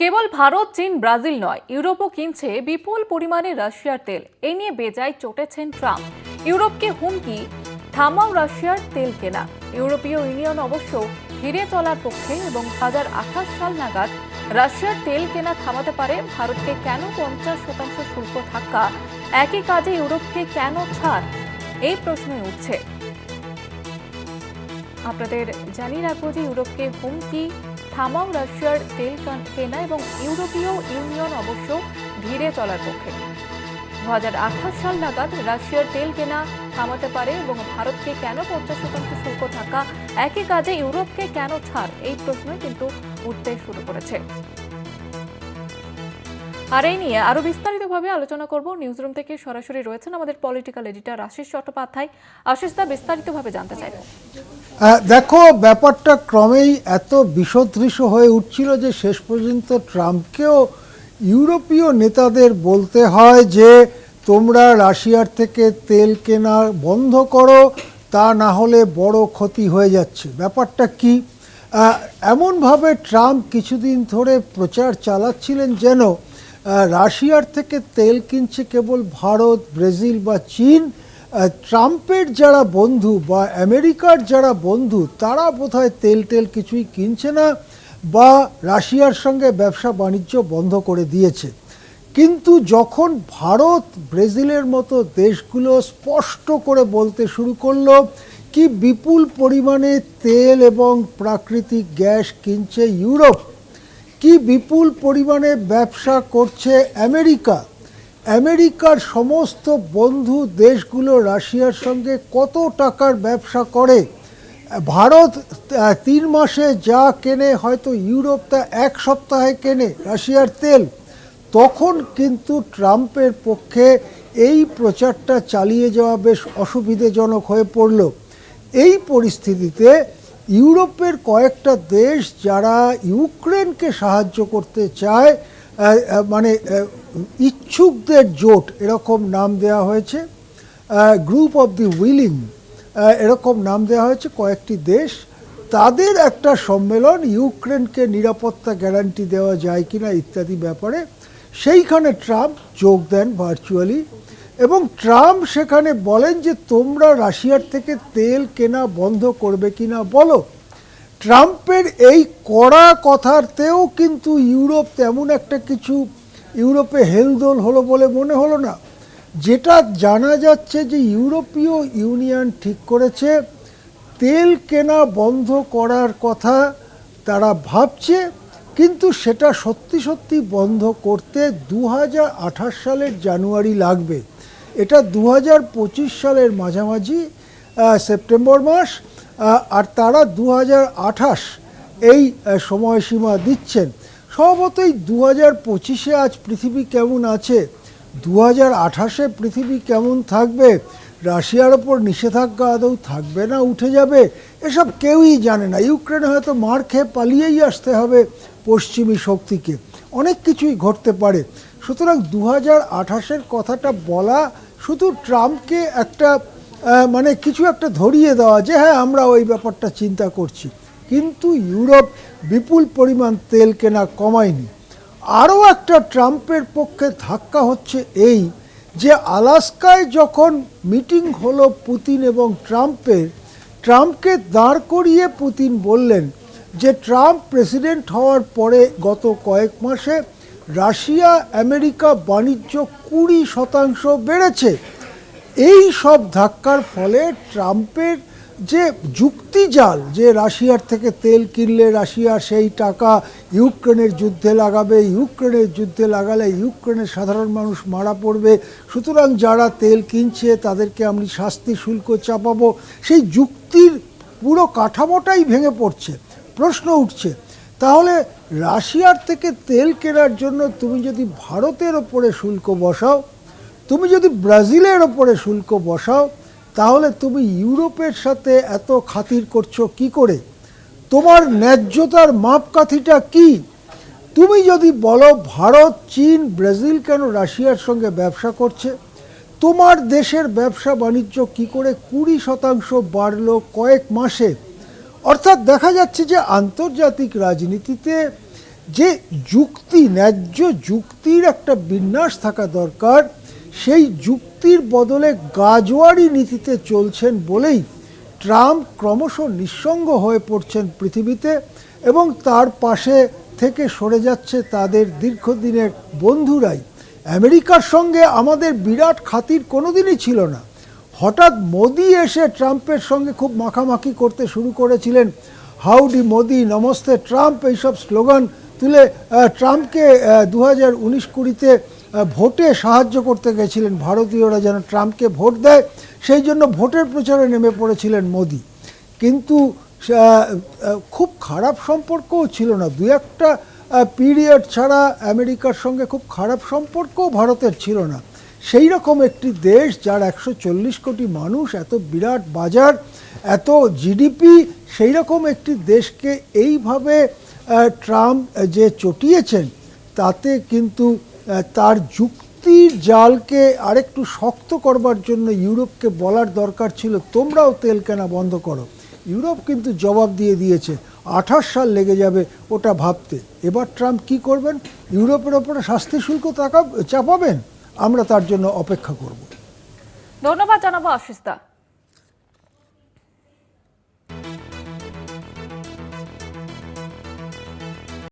কেবল ভারত, চীন, ব্রাজিল নয়, ইউরোপও কিনছে বিপুল পরিমাণে রাশিয়ার তেল। এই নিয়ে বেজায় চটেছেন ট্রাম্প। ইউরোপকে হুমকি, থামাও রাশিয়ার তেল কেনা। ইউরোপীয় ইউনিয়ন অবশ্য ধীরে চলার পক্ষে এবং হাজার আঠাশ সাল নাগাদ রাশিয়ার তেল কেনা থামাতে পারে। ভারতকে কেন পঞ্চাশ শতাংশ শুল্ক ধাক্কা? একই কাজে ইউরোপকে কেন ছাড়? এই প্রশ্নই উঠছে। আপনাদের জানিয়ে রাখব যে ইউরোপকে হুমকি থামাও রাশিয়ার তেল কেনা এবং ইউরোপীয় ইউনিয়ন অবশ্য ধীরে চলার পক্ষে। দু হাজার আঠাশ সাল নাগাদ রাশিয়ার তেল কেনা থামাতে পারে এবং ভারতকে কেন পঞ্চাশ শতাংশ শুল্ক থাকা একই কাজে ইউরোপকে কেন ছাড়? এই প্রশ্ন কিন্তু উঠতে শুরু করেছে। আর এই নিয়ে আরও বিস্তারিতভাবে আলোচনা করব। নিউজরুম থেকে সরাসরি রয়েছেন আমাদের পলিটিক্যাল এডিটর আশিস চট্টোপাধ্যায়। আশিস দা, বিস্তারিতভাবে জানতে চাইব। দেখো, ব্যাপারটা ক্রমেই এত বিষদৃশ্য হয়ে উঠছিল যে শেষ পর্যন্ত ট্রাম্পকেও ইউরোপীয় নেতাদের বলতে হয় যে, তোমরা রাশিয়ার থেকে তেল কেনা বন্ধ করো, তা না হলে বড় ক্ষতি হয়ে যাচ্ছে। ব্যাপারটা কি? এমনভাবে ট্রাম্প কিছুদিন ধরে প্রচার চালাচ্ছিলেন যেন রাশিয়ার থেকে তেল কিনছে কেবল ভারত, ব্রাজিল বা চীন। ট্রাম্পের যারা বন্ধু বা আমেরিকার যারা বন্ধু, তারা বোধহয় তেল টেল কিছুই কিনছে না বা রাশিয়ার সঙ্গে ব্যবসা বাণিজ্য বন্ধ করে দিয়েছে। কিন্তু যখন ভারত, ব্রাজিলের মতো দেশগুলো স্পষ্ট করে বলতে শুরু করল কি বিপুল পরিমাণে তেল এবং প্রাকৃতিক গ্যাস কিনছে ইউরোপ কি বিপুল পরিমাণে ব্যবসা করছে আমেরিকা? আমেরিকার সমস্ত বন্ধু দেশগুলো রাশিয়ার সঙ্গে কত টাকার ব্যবসা করে? ভারত তিন মাসে যা কেনে, হয়তো ইউরোপ তা এক সপ্তাহে কেনে রাশিয়ার তেল। তখন কিন্তু ট্রাম্পের পক্ষে এই প্রচারটা চালিয়ে যাওয়া বেশ অসুবিধাজনক হয়ে পড়ল। এই পরিস্থিতিতে ইউরোপের কয়েকটা দেশ যারা ইউক্রেনকে সাহায্য করতে চায় মানে ইচ্ছুকদের জোট, এরকম নাম দেওয়া হয়েছে। গ্রুপ অফ দি উইলিং এরকম নাম দেওয়া হয়েছে কয়েকটি দেশ। তাদের একটা সম্মেলন ইউক্রেনকে নিরাপত্তা গ্যারান্টি দেওয়া যায় কিনা ইত্যাদি ব্যাপারে। সেইখানে ট্রাম্প যোগ দেন ভার্চুয়ালি এবং ট্রাম্প সেখানে বলেন যে তোমরা রাশিয়ার থেকে তেল কেনা বন্ধ করবে কিনা বলো। ট্রাম্পের এই কড়া কথাতেও কিন্তু ইউরোপ তেমন একটা কিছু, ইউরোপে হেলদোল হলো বলে মনে হলো না। যেটা জানা যাচ্ছে যে ইউরোপীয় ইউনিয়ন ঠিক করেছে, তেল কেনা বন্ধ করার কথা তারা ভাবছে, কিন্তু সেটা সত্যি সত্যি বন্ধ করতে দু হাজার আঠাশ সালের জানুয়ারি লাগবে। এটা দু হাজার পঁচিশ সালের মাঝামাঝি সেপ্টেম্বর মাস আর তারা দু হাজার আঠাশ এই সময়সীমা দিচ্ছেন। স্বভাবতই দু হাজার পঁচিশে আজ পৃথিবী কেমন আছে? দু হাজার আঠাশে পৃথিবী কেমন থাকবে? রাশিয়ার ওপর নিষেধাজ্ঞা আদৌ থাকবে না, উঠে যাবে? এসব কেউই জানে না। ইউক্রেনে হয়তো মার খেয়ে পালিয়েই আসতে হবে পশ্চিমী শক্তিকে। অনেক কিছুই ঘটতে পারে। সুতরাং দু হাজার আঠাশের কথাটা বলা শুধু ট্রাম্পকে একটা মানে কিছু একটা ধরিয়ে দেওয়া যে হ্যাঁ আমরা ওই ব্যাপারটা চিন্তা করছি। কিন্তু ইউরোপ বিপুল পরিমাণ তেল কেনা কমায়নি। আরও একটা ট্রাম্পের পক্ষে ধাক্কা হচ্ছে এই যে, আলাস্কায় যখন মিটিং হলো পুতিন এবং ট্রাম্পের, ট্রাম্পকে দাঁড় করিয়ে পুতিন বললেন যে, ট্রাম্প প্রেসিডেন্ট হওয়ার পরে গত কয়েক মাসে রাশিয়া, আমেরিকা বাণিজ্য কুড়ি শতাংশ বেড়েছে। এই সব ধাক্কার ফলে ট্রাম্পের যে যুক্তিজাল, যে রাশিয়ার থেকে তেল কিনলে রাশিয়া সেই টাকা ইউক্রেনের যুদ্ধে লাগাবে, ইউক্রেনের যুদ্ধে লাগালে ইউক্রেনের সাধারণ মানুষ মারা পড়বে, সুতরাং যারা তেল কিনছে তাদেরকে আমি শাস্তি শুল্ক চাপাবো। সেই যুক্তির পুরো কাঠামোটাই ভেঙে পড়ছে। প্রশ্ন উঠছে তাহলে রাশিয়ার থেকে তেল কেনার জন্য তুমি যদি ভারতের ওপরে শুল্ক বসাও, তুমি যদি ব্রাজিলের ওপরে শুল্ক বসাও, তাহলে তুমি ইউরোপের সাথে এত খাতির করছ কি করে? তোমার ন্যায্যতার মাপকাঠিটা কি? তুমি যদি বলো ভারত, চীন, ব্রাজিল কেন রাশিয়ার সঙ্গে ব্যবসা করছে? তোমার দেশের ব্যবসা বাণিজ্য কি করে কুড়ি শতাংশ বাড়লো কয়েক মাসে? অর্থাৎ দেখা যাচ্ছে যে আন্তর্জাতিক রাজনীতিতে যে যুক্তি, ন্যায্য যুক্তির একটা বিন্যাস থাকা দরকার, সেই যুক্তির বদলে গাজোয়ারি নীতিতে চলছেন বলেই ট্রাম্প ক্রমশ নিঃসঙ্গ হয়ে পড়ছেন পৃথিবীতে এবং তার পাশে থেকে সরে যাচ্ছে তাদের দীর্ঘদিনের বন্ধুরাই। আমেরিকার সঙ্গে আমাদের বিরাট খাতির কোনোদিনই ছিল না। হঠাৎ মোদি এসে ট্রাম্পের সঙ্গে খুব মাখামাখি করতে শুরু করেছিলেন। হাউডি, মোদি, নমস্তে, ট্রাম্প, এইসব স্লোগান তুলে ট্রাম্পকে দু হাজার উনিশ কুড়িতে ভোটে সাহায্য করতে গেছিলেন। ভারতীয়রা যেন ট্রাম্পকে ভোট দেয়, সেই জন্য ভোটের প্রচারে নেমে পড়েছিলেন মোদি। কিন্তু খুব খারাপ সম্পর্কও ছিল না। দু একটা পিরিয়ড ছাড়া আমেরিকার সঙ্গে খুব খারাপ সম্পর্কও ভারতের ছিল না। সেই রকম একটি দেশ যার একশো চল্লিশ কোটি মানুষ, এত বিরাট বাজার, এত জিডিপি সেই রকম একটি দেশকে এইভাবে ট্রাম্প যে চটিয়েছেন, তাতে কিন্তু তার যুক্তির জালকে আরেকটু শক্ত করবার জন্য ইউরোপকে বলার দরকার ছিল। তোমরাও তেল কেনা বন্ধ করো। ইউরোপ কিন্তু জবাব দিয়ে দিয়েছে, আঠাশ সাল লেগে যাবে ওটা ভাবতে। এবার ট্রাম্প কি করবেন? ইউরোপের ওপরে শাস্তি শুল্ক চাপাবেন? আমরা তার জন্য অপেক্ষা করব। ধন্যবাদ জানাব আশিস দা